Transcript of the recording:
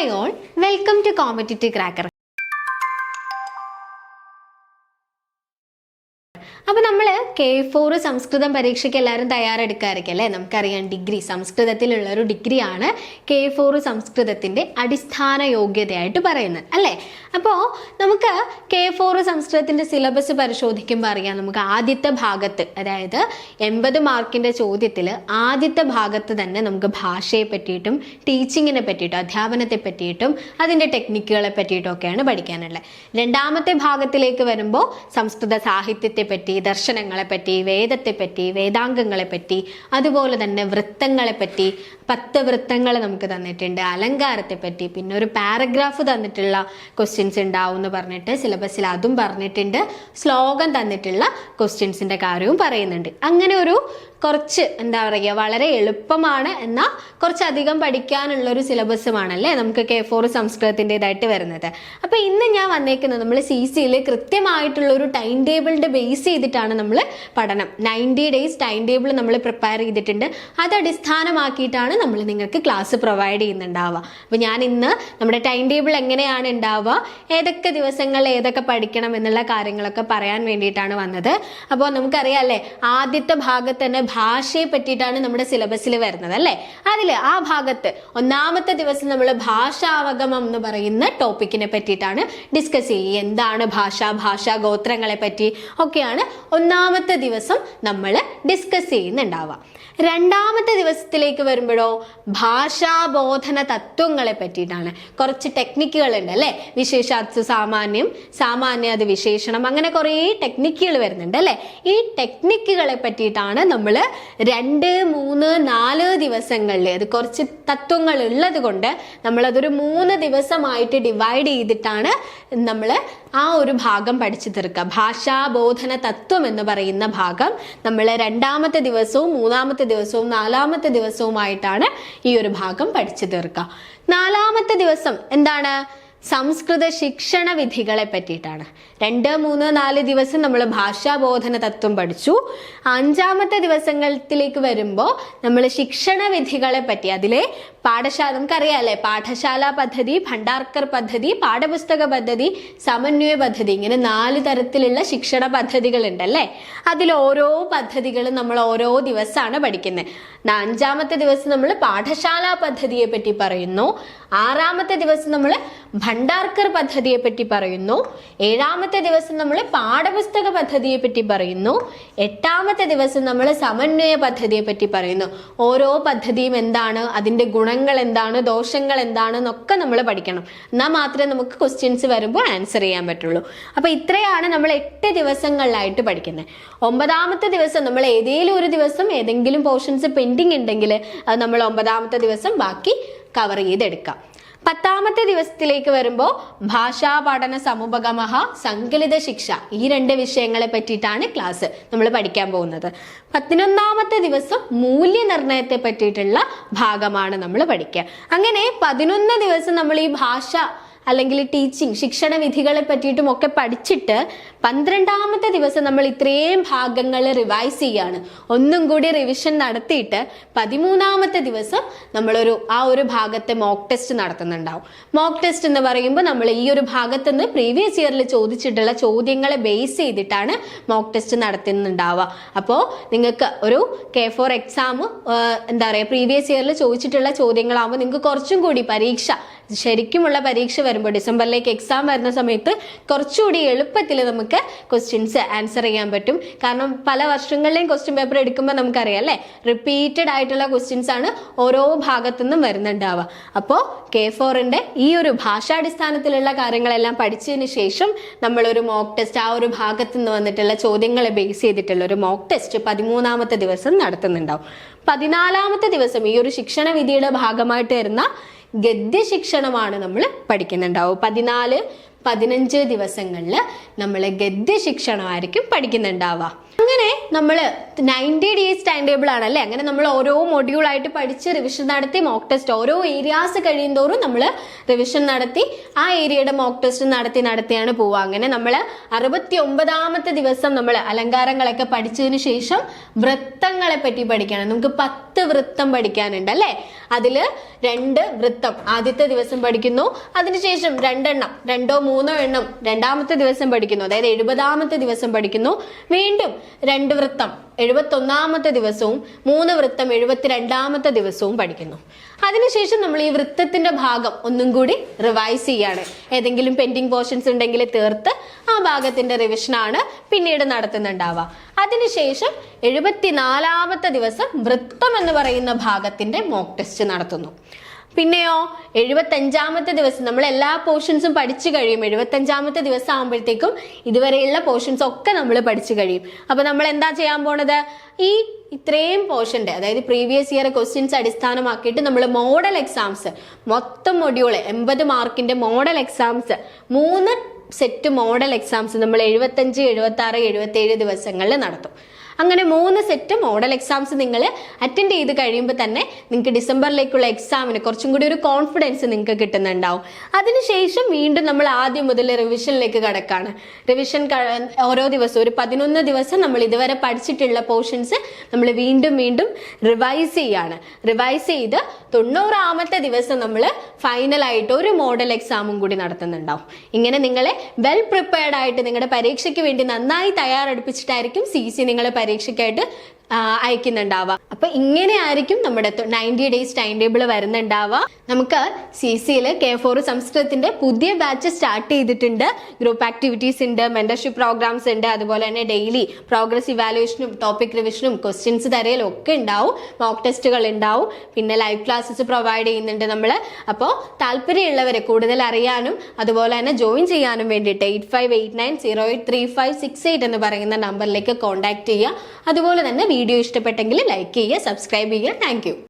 Hi all welcome to competitive cracker അപ്പൊ നമ്മൾ K four സംസ്കൃതം പരീക്ഷയ്ക്ക് എല്ലാവരും തയ്യാറെടുക്കായിരിക്കും അല്ലേ? നമുക്കറിയാം ഡിഗ്രി സംസ്കൃതത്തിലുള്ള ഒരു ഡിഗ്രിയാണ് കെ ഫോർ സംസ്കൃതത്തിന്റെ അടിസ്ഥാന യോഗ്യതയായിട്ട് പറയുന്നത് അല്ലേ? അപ്പോൾ നമുക്ക് കെ ഫോർ സംസ്കൃതത്തിന്റെ സിലബസ് പരിശോധിക്കുമ്പോൾ അറിയാം നമുക്ക് ആദ്യത്തെ ഭാഗത്ത് അതായത് എൺപത് മാർക്കിന്റെ ചോദ്യത്തിൽ ആദ്യത്തെ ഭാഗത്ത് തന്നെ നമുക്ക് ഭാഷയെ പറ്റിയിട്ടും ടീച്ചിങ്ങിനെ പറ്റിയിട്ടും അധ്യാപനത്തെ പറ്റിയിട്ടും അതിന്റെ ടെക്നിക്കുകളെ പറ്റിയിട്ടും ഒക്കെയാണ് പഠിക്കാനുള്ളത്. രണ്ടാമത്തെ ഭാഗത്തിലേക്ക് വരുമ്പോൾ സംസ്കൃത സാഹിത്യത്തെ പറ്റി ദർശനങ്ങളെ പറ്റി വേദത്തെ പറ്റി വേദാംഗങ്ങളെ പറ്റി അതുപോലെ തന്നെ വൃത്തങ്ങളെ പറ്റി പത്ത് വൃത്തങ്ങൾ നമുക്ക് തന്നിട്ടുണ്ട്. അലങ്കാരത്തെ പറ്റി പിന്നെ ഒരു പാരഗ്രാഫ് തന്നിട്ടുള്ള ക്വസ്റ്റ്യൻസ് ഉണ്ടാവും എന്ന് പറഞ്ഞിട്ട് സിലബസിൽ അതും പറഞ്ഞിട്ടുണ്ട്. ശ്ലോകം തന്നിട്ടുള്ള ക്വസ്റ്റ്യൻസിന്റെ കാര്യവും പറയുന്നുണ്ട്. അങ്ങനെ ഒരു കുറച്ച് എന്താ പറയുക വളരെ എളുപ്പമാണ് എന്നാൽ കുറച്ചധികം പഠിക്കാനുള്ള ഒരു സിലബസുമാണല്ലേ നമുക്ക് കെ ഫോർ സംസ്കൃതത്തിന്റെതായിട്ട് വരുന്നത്. അപ്പോൾ ഇന്ന് ഞാൻ വന്നേക്കുന്നത് നമ്മൾ സി സിയിൽ കൃത്യമായിട്ടുള്ള ഒരു ടൈം ടേബിളിന്റെ ബേസ് ചെയ്തിട്ടാണ് നമ്മൾ പഠനം. നയന്റി ഡേയ്സ് ടൈം ടേബിൾ നമ്മൾ പ്രിപ്പയർ ചെയ്തിട്ടുണ്ട്. അത് അടിസ്ഥാനമാക്കിയിട്ടാണ് നമ്മൾ നിങ്ങൾക്ക് ക്ലാസ് പ്രൊവൈഡ് ചെയ്യുന്നുണ്ടാവുക. അപ്പോൾ ഞാൻ ഇന്ന് നമ്മുടെ ടൈം ടേബിൾ എങ്ങനെയാണ് ഉണ്ടാവുക ഏതൊക്കെ ദിവസങ്ങൾ ഏതൊക്കെ പഠിക്കണം എന്നുള്ള കാര്യങ്ങളൊക്കെ പറയാൻ വേണ്ടിയിട്ടാണ് വന്നത്. അപ്പോൾ നമുക്കറിയാം അല്ലേ ആദ്യത്തെ ഭാഗത്ത് തന്നെ ഭാഷയെ പറ്റിയിട്ടാണ് നമ്മുടെ സിലബസിൽ വരുന്നത് അല്ലേ? അതിൽ ആ ഭാഗത്ത് ഒന്നാമത്തെ ദിവസം നമ്മൾ ഭാഷാവഗമം എന്ന് പറയുന്ന ടോപ്പിക്കിനെ പറ്റിയിട്ടാണ് ഡിസ്കസ് ചെയ്യുക. എന്താണ് ഭാഷ ഭാഷാ ഗോത്രങ്ങളെ പറ്റി ഒക്കെയാണ് ഒന്നാമത്തെ ദിവസം നമ്മൾ ഡിസ്കസ് ചെയ്യുന്നുണ്ടാവുക. രണ്ടാമത്തെ ദിവസത്തിലേക്ക് വരുമ്പോഴോ ഭാഷാബോധന തത്വങ്ങളെ പറ്റിയിട്ടാണ്. കുറച്ച് ടെക്നിക്കുകൾ ഉണ്ട് അല്ലേ? വിശേഷാത്സു സാമാന്യം സാമാന്യ അത് വിശേഷണം അങ്ങനെ കുറേ ടെക്നിക്കുകൾ വരുന്നുണ്ട് അല്ലേ? ഈ ടെക്നിക്കുകളെ പറ്റിയിട്ടാണ് നമ്മൾ രണ്ട് മൂന്ന് നാല് ദിവസങ്ങളിൽ അത് കുറച്ച് തത്വങ്ങൾ ഉള്ളത് കൊണ്ട് നമ്മളതൊരു മൂന്ന് ദിവസമായിട്ട് ഡിവൈഡ് ചെയ്തിട്ടാണ് നമ്മൾ ആ ഒരു ഭാഗം പഠിച്ചു തീർക്കുക. ഭാഷാബോധന തത്വം എന്ന് പറയുന്ന ഭാഗം നമ്മൾ രണ്ടാമത്തെ ദിവസവും മൂന്നാമത്തെ ദിവസവും നാലാമത്തെ ദിവസവുമായിട്ടാണ് ഈ ഒരു ഭാഗം പഠിച്ചു തീർക്കുക. നാലാമത്തെ ദിവസം എന്താണ്? സംസ്കൃത ശിക്ഷണ വിധികളെ പറ്റിയിട്ടാണ്. രണ്ട് മൂന്ന് നാല് ദിവസം നമ്മൾ ഭാഷാബോധന തത്വം പഠിച്ചു. അഞ്ചാമത്തെ ദിവസങ്ങളിലേക്ക് വരുമ്പോൾ നമ്മൾ ശിക്ഷണ വിധികളെ പറ്റി അതിലെ പാഠശാല നമുക്കറിയാമല്ലേ പാഠശാല പദ്ധതി ഭണ്ഡാർക്കർ പദ്ധതി പാഠപുസ്തക പദ്ധതി സമന്വയ പദ്ധതി ഇങ്ങനെ നാല് തരത്തിലുള്ള ശിക്ഷണ പദ്ധതികളുണ്ടല്ലേ? അതിൽ ഓരോ പദ്ധതികളും നമ്മൾ ഓരോ ദിവസമാണ് പഠിക്കുന്നത് അഞ്ചാമത്തെ ദിവസം നമ്മൾ പാഠശാല പദ്ധതിയെ പറ്റി പറയുന്നു. ആറാമത്തെ ദിവസം നമ്മൾ ഭണ്ഡാർക്കർ പദ്ധതിയെ പറ്റി പറയുന്നു. ഏഴാമത്തെ ദിവസം നമ്മൾ പാഠപുസ്തക പദ്ധതിയെ പറ്റി പറയുന്നു. എട്ടാമത്തെ ദിവസം നമ്മൾ സമന്വയ പദ്ധതിയെ പറ്റി പറയുന്നു. ഓരോ പദ്ധതിയും എന്താണ്? അതിന്റെ ഗുണങ്ങൾ എന്താണ്? ദോഷങ്ങൾ എന്താണ്? എന്നൊക്കെ നമ്മൾ പഠിക്കണം. എന്നാൽ മാത്രമേ നമുക്ക് ക്വസ്റ്റ്യൻസ് വരുമ്പോൾ ആൻസർ ചെയ്യാൻ പറ്റുള്ളൂ. അപ്പോൾ ഇത്രയാണ് നമ്മൾ എട്ട് ദിവസങ്ങളിലായിട്ട് പഠിക്കുന്നത്. ഒമ്പതാമത്തെ ദിവസം നമ്മൾ ഏതെങ്കിലും ഒരു ദിവസം ഏതെങ്കിലും പോർഷൻസ് പെൻഡിങ് ഉണ്ടെങ്കിൽ അത് നമ്മൾ ഒമ്പതാമത്തെ ദിവസം ബാക്കി കവർ ചെയ്തെടുക്കാം. പത്താമത്തെ ദിവസത്തിലേക്ക് വരുമ്പോൾ ഭാഷാ പഠന സമുപഗമഹ സങ്കലിത ശിക്ഷ. ഈ രണ്ട് വിഷയങ്ങളെ പറ്റിയിട്ടാണ് ക്ലാസ് നമ്മൾ പഠിക്കാൻ പോകുന്നത്. പതിനൊന്നാമത്തെ ദിവസം മൂല്യനിർണയത്തെ പറ്റിയിട്ടുള്ള ഭാഗമാണ് നമ്മൾ പഠിക്കുക. അങ്ങനെ പതിനൊന്ന് ദിവസം നമ്മൾ ഈ ഭാഷ അല്ലെങ്കിൽ ടീച്ചിങ് ശിക്ഷണ വിധികളെ പറ്റിയിട്ടും ഒക്കെ പഠിച്ചിട്ട് പന്ത്രണ്ടാമത്തെ ദിവസം നമ്മൾ ഇത്രയും ഭാഗങ്ങൾ റിവൈസ് ചെയ്യാണ്. ഒന്നും കൂടി റിവിഷൻ നടത്തിയിട്ട് പതിമൂന്നാമത്തെ ദിവസം നമ്മളൊരു ആ ഒരു ഭാഗത്തെ മോക്ക് ടെസ്റ്റ് നടത്തുന്നുണ്ടാവും. മോക്ക് ടെസ്റ്റ് എന്ന് പറയുമ്പോൾ നമ്മൾ ഈ ഒരു ഭാഗത്ത് നിന്ന് പ്രീവിയസ് ഇയറിൽ ചോദിച്ചിട്ടുള്ള ചോദ്യങ്ങളെ ബേസ് ചെയ്തിട്ടാണ് മോക്ക് ടെസ്റ്റ് നടത്തുന്നുണ്ടാവുക. അപ്പോൾ നിങ്ങൾക്ക് ഒരു കെ ഫോർ എക്സാം എന്താ പറയുക പ്രീവിയസ് ഇയറിൽ ചോദിച്ചിട്ടുള്ള ചോദ്യങ്ങളാകുമ്പോൾ നിങ്ങൾക്ക് കുറച്ചും കൂടി പരീക്ഷ ശരിക്കുമുള്ള പരീക്ഷ വരുമ്പോൾ ഡിസംബറിലേക്ക് എക്സാം വരുന്ന സമയത്ത് കുറച്ചുകൂടി എളുപ്പത്തിൽ നമുക്ക് ക്വസ്റ്റ്യൻസ് ആൻസർ ചെയ്യാൻ പറ്റും. കാരണം പല വർഷങ്ങളിലെയും ക്വസ്റ്റ്യൻ പേപ്പർ എടുക്കുമ്പോൾ നമുക്കറിയാം അല്ലേ? റിപ്പീറ്റഡ് ആയിട്ടുള്ള ക്വസ്റ്റ്യൻസ് ആണ് ഓരോ ഭാഗത്തു നിന്നും വരുന്നുണ്ടാവുക. അപ്പോൾ കെ ഫോറിന്റെ ഈ ഒരു ഭാഷാടിസ്ഥാനത്തിലുള്ള കാര്യങ്ങളെല്ലാം പഠിച്ചതിന് ശേഷം നമ്മളൊരു മോക്ക് ടെസ്റ്റ് ആ ഒരു ഭാഗത്തു നിന്ന് വന്നിട്ടുള്ള ചോദ്യങ്ങളെ ബേസ് ചെയ്തിട്ടുള്ള ഒരു മോക്ക് ടെസ്റ്റ് പതിമൂന്നാമത്തെ ദിവസം നടത്തുന്നുണ്ടാവും. പതിനാലാമത്തെ ദിവസം ഈ ഒരു ശിക്ഷണ വിധിയുടെ ഭാഗമായിട്ട് വരുന്ന ഗദ്യ ശിക്ഷണമാണ് നമ്മൾ പഠിക്കുന്നുണ്ടാവും. പതിനാല് പതിനഞ്ച് ദിവസങ്ങളിൽ നമ്മൾ ഗദ്യ ശിക്ഷണമായിരിക്കും പഠിക്കുന്നുണ്ടാവുക. അങ്ങനെ നമ്മൾ നയന്റി ഡേയ്സ് ടൈം ടേബിൾ ആണല്ലേ അങ്ങനെ നമ്മൾ ഓരോ മൊഡ്യൂളായിട്ട് പഠിച്ച് റിവിഷൻ നടത്തി മോക്ക് ടെസ്റ്റ് ഓരോ ഏരിയാസ് കഴിയുന്തോറും നമ്മൾ റിവിഷൻ നടത്തി ആ ഏരിയയുടെ മോക്ക് ടെസ്റ്റ് നടത്തി നടത്തിയാണ് പോവുക. അങ്ങനെ നമ്മൾ അറുപത്തി ഒമ്പതാമത്തെ ദിവസം നമ്മൾ അലങ്കാരങ്ങളൊക്കെ പഠിച്ചതിന് ശേഷം വൃത്തങ്ങളെ പറ്റി പഠിക്കണം. നമുക്ക് പത്ത് വൃത്തം പഠിക്കാനുണ്ട് അല്ലേ? അതിൽ രണ്ട് വൃത്തം ആദ്യത്തെ ദിവസം പഠിക്കുന്നു. അതിനുശേഷം രണ്ടെണ്ണം രണ്ടോ മൂന്നോ എണ്ണം രണ്ടാമത്തെ ദിവസം പഠിക്കുന്നു. അതായത് എഴുപതാമത്തെ ദിവസം പഠിക്കുന്നു. വീണ്ടും രണ്ട് വൃത്തം എഴുപത്തൊന്നാമത്തെ ദിവസവും മൂന്ന് വൃത്തം എഴുപത്തിരണ്ടാമത്തെ ദിവസവും പഠിക്കുന്നു. അതിനുശേഷം നമ്മൾ ഈ വൃത്തത്തിന്റെ ഭാഗം ഒന്നും കൂടി റിവൈസ് ചെയ്യാണ്. ഏതെങ്കിലും പെൻഡിങ് പോർഷൻസ് ഉണ്ടെങ്കിൽ തീർത്ത് ആ ഭാഗത്തിന്റെ റിവിഷനാണ് പിന്നീട് നടത്തുന്നുണ്ടാവുക. അതിനുശേഷം എഴുപത്തിനാലാമത്തെ ദിവസം വൃത്തം എന്ന് പറയുന്ന ഭാഗത്തിന്റെ മോക്ക് ടെസ്റ്റ് നടത്തുന്നു. പിന്നെയോ എഴുപത്തഞ്ചാമത്തെ ദിവസം നമ്മൾ എല്ലാ പോർഷൻസും പഠിച്ചു കഴിയും. എഴുപത്തഞ്ചാമത്തെ ദിവസം ആകുമ്പോഴത്തേക്കും ഇതുവരെയുള്ള പോർഷൻസ് ഒക്കെ നമ്മൾ പഠിച്ചു കഴിയും. അപ്പൊ നമ്മൾ എന്താ ചെയ്യാൻ പോണത്? ഈ ഇത്രയും പോർഷന്റെ അതായത് പ്രീവിയസ് ഇയർ ക്വസ്റ്റ്യൻസ് അടിസ്ഥാനമാക്കിയിട്ട് നമ്മൾ മോഡൽ എക്സാംസ് മൊത്തം മൊഡ്യൂൾ എൺപത് മാർക്കിന്റെ മോഡൽ എക്സാംസ് മൂന്ന് സെറ്റ് മോഡൽ എക്സാംസ് നമ്മൾ എഴുപത്തഞ്ച് എഴുപത്തി ആറ് എഴുപത്തി ഏഴ് ദിവസങ്ങളിൽ നടത്തും. അങ്ങനെ മൂന്ന് സെറ്റ് മോഡൽ എക്സാംസ് നിങ്ങൾ അറ്റൻഡ് ചെയ്ത് കഴിയുമ്പോൾ തന്നെ നിങ്ങൾക്ക് ഡിസംബറിലേക്കുള്ള എക്സാമിന് കുറച്ചും കൂടി ഒരു കോൺഫിഡൻസ് നിങ്ങൾക്ക് കിട്ടുന്നുണ്ടാവും. അതിനുശേഷം വീണ്ടും നമ്മൾ ആദ്യം മുതൽ റിവിഷനിലേക്ക് കടക്കാണ്. റിവിഷൻ ഓരോ ദിവസവും ഒരു പതിനൊന്ന് ദിവസം നമ്മൾ ഇതുവരെ പഠിച്ചിട്ടുള്ള പോർഷൻസ് നമ്മൾ വീണ്ടും വീണ്ടും റിവൈസ് ചെയ്യാണ്. റിവൈസ് ചെയ്ത് തൊണ്ണൂറാമത്തെ ദിവസം നമ്മൾ ഫൈനലായിട്ട് ഒരു മോഡൽ എക്സാമും കൂടി നടത്തുന്നുണ്ടാവും. ഇങ്ങനെ നിങ്ങളെ വെൽ പ്രിപ്പയർഡ് ആയിട്ട് നിങ്ങളുടെ പരീക്ഷയ്ക്ക് വേണ്ടി നന്നായി തയ്യാറെടുപ്പിച്ചിട്ടായിരിക്കും സി സി നിങ്ങളെ പരീക്ഷയ്ക്കായിട്ട് അയക്കുന്നുണ്ടാവുക അപ്പൊ ഇങ്ങനെ ആയിരിക്കും നമ്മുടെ നയന്റി ഡേയ്സ് ടൈം ടേബിൾ വരുന്നുണ്ടാവുക നമുക്ക് സി സിയിൽ കെ ഫോർ സംസ്കൃതത്തിന്റെ പുതിയ ബാച്ച് സ്റ്റാർട്ട് ചെയ്തിട്ടുണ്ട്. ഗ്രൂപ്പ് ആക്ടിവിറ്റീസ് ഉണ്ട് മെന്റർഷിപ്പ് പ്രോഗ്രാംസ് ഉണ്ട്. അതുപോലെ തന്നെ ഡെയിലി പ്രോഗ്രസ് ഇവാലുവേഷനും ടോപ്പിക് റിവിഷനും ക്വസ്റ്റ്യൻസ് തരയിലും ഒക്കെ ഉണ്ടാവും. മോക്ക് ടെസ്റ്റുകൾ ഉണ്ടാവും. പിന്നെ ലൈവ് ക്ലാസ്സസ് പ്രൊവൈഡ് ചെയ്യുന്നുണ്ട് നമ്മൾ അപ്പോൾ താല്പര്യമുള്ളവരെ കൂടുതൽ അറിയാനും അതുപോലെ തന്നെ ജോയിൻ ചെയ്യാനും വേണ്ടിയിട്ട് eight five eight nine zero eight three five six eight എന്ന് പറയുന്ന നമ്പറിലേക്ക് കോൺടാക്ട് ചെയ്യുക. അതുപോലെ തന്നെ വീഡിയോ ഇഷ്ടപ്പെട്ടെങ്കിൽ ലൈക്ക് ചെയ്യുക സബ്സ്ക്രൈബ് ചെയ്യുക. താങ്ക്